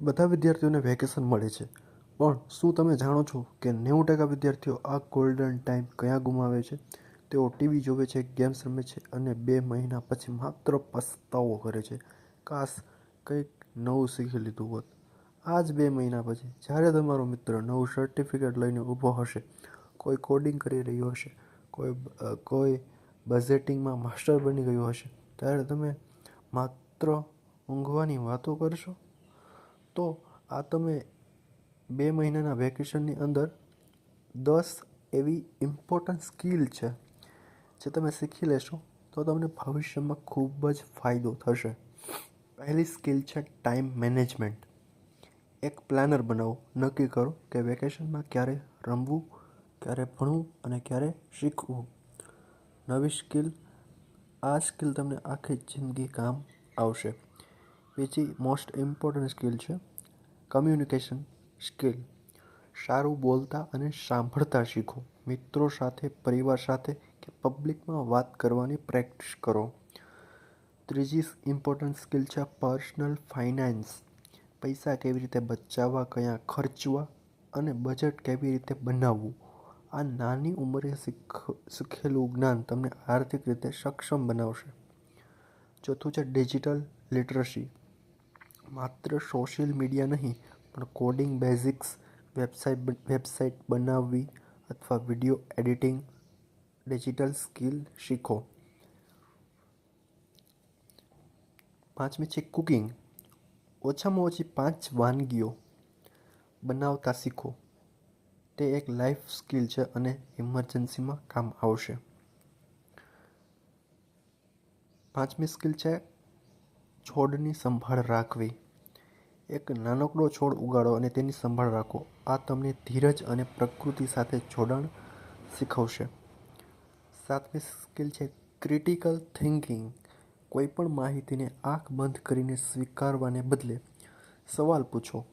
બધા વિદ્યાર્થીઓને વેકેશન મળે છે. પણ શું તમે જાણો છો કે નેવું ટકા વિદ્યાર્થીઓ આ ગોલ્ડન ટાઈમ ક્યાં ગુમાવે છે? તેઓ ટીવી જોવે છે ગેમ્સ રમે છે અને બે મહિના પછી માત્ર પસ્તાવો કરે છે. કાશ કંઈક નવું શીખી લીધું હોત. આ જ બે મહિના પછી જ્યારે તમારો મિત્ર નવું સર્ટિફિકેટ લઈને ઊભો હશે, કોઈ કોડિંગ કરી રહ્યો હશે, કોઈ કોઈ બજેટિંગમાં માસ્ટર બની ગયું હશે, ત્યારે તમે માત્ર ઊંઘવાની વાતો કરશો? તો આ તમે બે મહિનાના વેકેશનની અંદર દસ એવી ઇમ્પોર્ટન્ટ સ્કિલ છે, જે તમે શીખી લેશો, તો તમને ભવિષ્યમાં ખૂબ જ ફાયદો થશે. પહેલી સ્કિલ છે ટાઈમ મેનેજમેન્ટ એક પ્લાનર બનાવો. નક્કી કરો કે વેકેશનમાં ક્યારે રમવું, ક્યારે ભણવું અને ક્યારે શીખવું. નવી સ્કિલ આ સ્કિલ તમને આખી જિંદગી કામ આવશે. બીજી મોસ્ટ ઇમ્પોર્ટન્ટ સ્કિલ છે કમ્યુનિકેશન સ્કિલ સારું બોલતા અને સાંભળતા શીખો. મિત્રો સાથે, પરિવાર સાથે કે પબ્લિકમાં વાત કરવાની પ્રેક્ટિસ કરો. ત્રીજી ઇમ્પોર્ટન્ટ સ્કિલ છે પર્સનલ ફાઇનાન્સ પૈસા કેવી રીતે બચાવવા, કયા ખર્ચવા અને બજેટ કેવી રીતે બનાવવું. આ નાની ઉંમરે શીખ, શીખેલું જ્ઞાન તમને આર્થિક રીતે સક્ષમ બનાવશે. ચોથું છે ડિજિટલ લિટરસી માત્ર સોશિયલ મીડિયા નહીં, પણ કોડિંગ બેઝિક્સ, વેબસાઇટ વેબસાઇટ બનાવવી અથવા વીડિયો એડિટિંગ, ડિજિટલ સ્કિલ શીખો. પાંચમી છે કુકિંગ. ઓછામાં ઓછી પાંચ વાનગીઓ બનાવતા શીખો. તે એક લાઈફ સ્કિલ છે અને ઇમરજન્સીમાં કામ આવશે. પાંચમી સ્કિલ છે છોડની સંભાળ રાખવી. એક નાનકડો છોડ ઉગાડો અને તેની સંભાળ રાખો. આ તમને ધીરજ અને પ્રકૃતિ સાથે જોડાણ શીખવશે. સાતમી સ્કિલ છે ક્રિટિકલ થિંકિંગ. કોઈ પણ માહિતીને આંખ બંધ કરીને સ્વીકારવાને બદલે સવાલ પૂછો.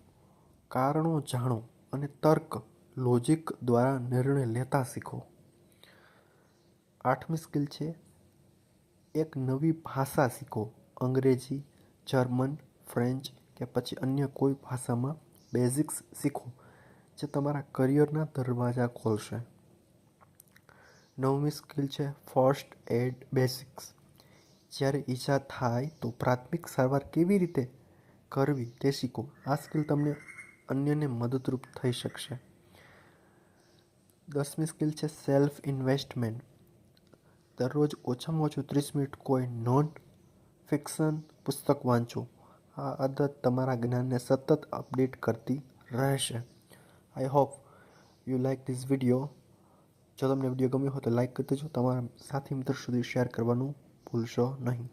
કારણો જાણો અને તર્ક, લોજિક દ્વારા નિર્ણય લેતા શીખો. આઠમી સ્કિલ છે એક નવી ભાષા શીખો. અંગ્રેજી, જર્મન, ફ્રેન્ચ કે પછી અન્ય કોઈ ભાષામાં બેઝિક્સ શીખો જે તમારા કરિયરના દરવાજા ખોલશે. નવમી સ્કિલ છે ફર્સ્ટ એડ બેઝિક્સ. જ્યારે ઈજા થાય તો પ્રાથમિક સારવાર કેવી રીતે કરવી તે શીખો. આ સ્કિલ તમને અન્યને મદદરૂપ થઈ શકશે. દસમી સ્કિલ છે સેલ્ફ ઇન્વેસ્ટમેન્ટ. દરરોજ ઓછામાં ઓછું ત્રીસ મિનિટ કોઈ નોન ફિક્શન પુસ્તક વાંચો. આ આદત તમારા જ્ઞાનને સતત અપડેટ કરતી રહેશે. I hope you like this video જો તમને વીડિયો ગમ્યો હોય તો લાઇક કરી દેજો. તમારા સાથી મિત્ર સુધી શેર કરવાનું ભૂલશો નહીં.